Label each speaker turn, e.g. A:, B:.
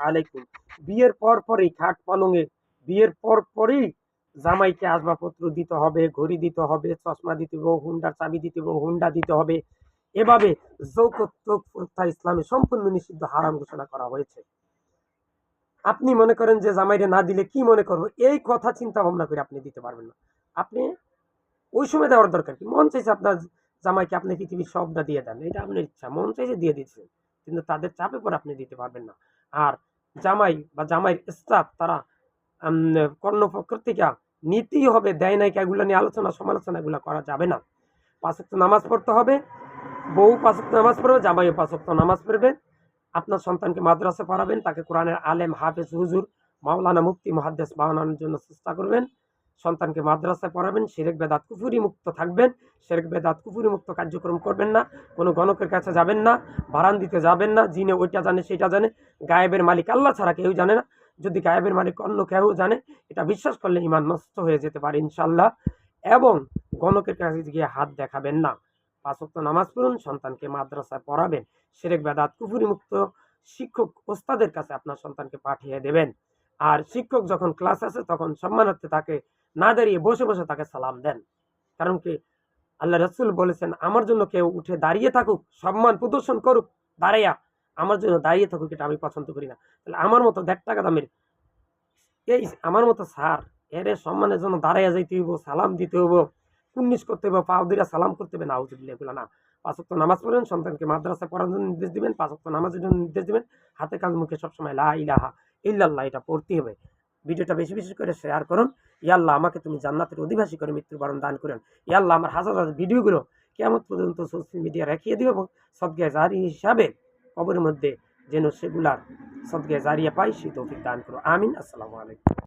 A: আলাইকুম। বিয়ের পর পরই খাট পালঙে, বিয়ের পর পরই জামাইকে আসবাবপত্র দিতে হবে, ঘড়ি দিতে হবে, চশমা দিতে হবে, হুন্ডার চাবি দিতে হবে, হুন্ডা দিতে হবে। এভাবে যৌতুক প্রথা ইসলামে সম্পূর্ণ নিষিদ্ধ হারাম ঘোষণা করা হয়েছে। আপনি মনে করেন যে জামাইরে না দিলে কি মনে করব? এই কথা চিন্তা ভাবনা করে আপনি দিতে পারবেন না। আপনি ওই সময় দেওয়ার দরকার কি? মন চাইছে আপনার জামাইকে আপনি পৃথিবীর সবটা দিয়ে দেন। এটা আপনার ইচ্ছা। মন চাইছে দিয়ে দিচ্ছেন কিন্তু তাদের চাপে পর আপনি দিতে পারবেন না। আর জামাই বা জামাইয়ের স্টাফ তারা কর্ণ প্রকৃতিকা নীতি হবে, দেয় নাই এগুলো নিয়ে আলোচনা, সমালোচনা এগুলো করা যাবে না। পাঁচক্ত নামাজ পড়তে হবে, বউ পাঁচক্ত নামাজ পড়বে, জামাইও পাঁচক্ত নামাজ পড়বে। আপনার সন্তানকে মাদ্রাসা পড়াবেন, তাকে কোরআনের আলেম, হাফেজ, হুজুর, মাওলানা মুফতি, মহাদ্দেশ বানানোর জন্য চেষ্টা করবেন। সন্তানকে মাদ্রাসায় পড়াবেন সেরেক বেদাত কুফুরি মুক্ত থাকবেন সেরেক বেদাত কুফুরি মুক্ত কার্যক্রম করবেন না, কোনো গণকের কাছে যাবেন না ভাড়ান দিতে যাবেন না যিনি ওইটা জানে সেটা জানে, গায়েবের মালিক আল্লাহ ছাড়া কেউ জানে না, যদি গায়েবের মালিক অন্য কেউ জানে, এটা বিশ্বাস করলে ইমান নষ্ট হয়ে যেতে পারে ইনশাল্লাহ এবং গণকের কাছে গিয়ে হাত দেখাবেন না। পাঁচক্ত নামাজ পড়ুন, সন্তানকে মাদ্রাসায় পড়াবেন সেরেক বেদাত কুফুরি মুক্ত শিক্ষক ওস্তাদের কাছে আপনার সন্তানকে পাঠিয়ে দেবেন। আর শিক্ষক যখন ক্লাস আছে, তখন সম্মানার্থে তাকে না দাঁড়িয়ে বসে বসে তাকে সালাম দেন। কারণ কি? আল্লাহ রসুল বলেছেন, আমার জন্য কেউ উঠে দাঁড়িয়ে থাকুক, সম্মান প্রদর্শন করুক, দাঁড়াইয়া আমার জন্য দাঁড়িয়ে থাকুক, এটা আমি পছন্দ করি না। তাহলে আমার মতো দেড় টাকা দামের, এই আমার মতো স্যার, এর সম্মানের জন্য দাঁড়াইয়া যাইতে হইব, সালাম দিতে হইব কুন্নিস করতে হবে পাও দিরা সালাম করতে হবে না আউজুবিল্লা এগুলো না। পাঁচক্ত নামাজ পড়বেন সন্তানকে মাদ্রাসা পড়ার জন্য নির্দেশ দিবেন পাঁচক্ত নামাজের জন্য নির্দেশ দিবেন, হাতে কাজ মুখে সবসময় লা ইলাহা ইল্লাল্লাহ, এটা পড়তে হবে। ভিডিওটা বেশি বেশি করে শেয়ার করুন। ইয়াল্লাহ, আমাকে তুমি জান্নাতের অধিবাসী করে মৃত্যুবরণ দান করেন। ইয়াল্লাহ, আমার হাজার হাজার ভিডিওগুলো কেমন পর্যন্ত সোশ্যাল মিডিয়া রেখিয়ে দিও এবং সদগায় জারি হিসাবে কবরের মধ্যে যেন সেগুলার সদগায় জারিয়া পাই সে তৌফিক দান করো। আমিন, আসসালামু আলাইকুম।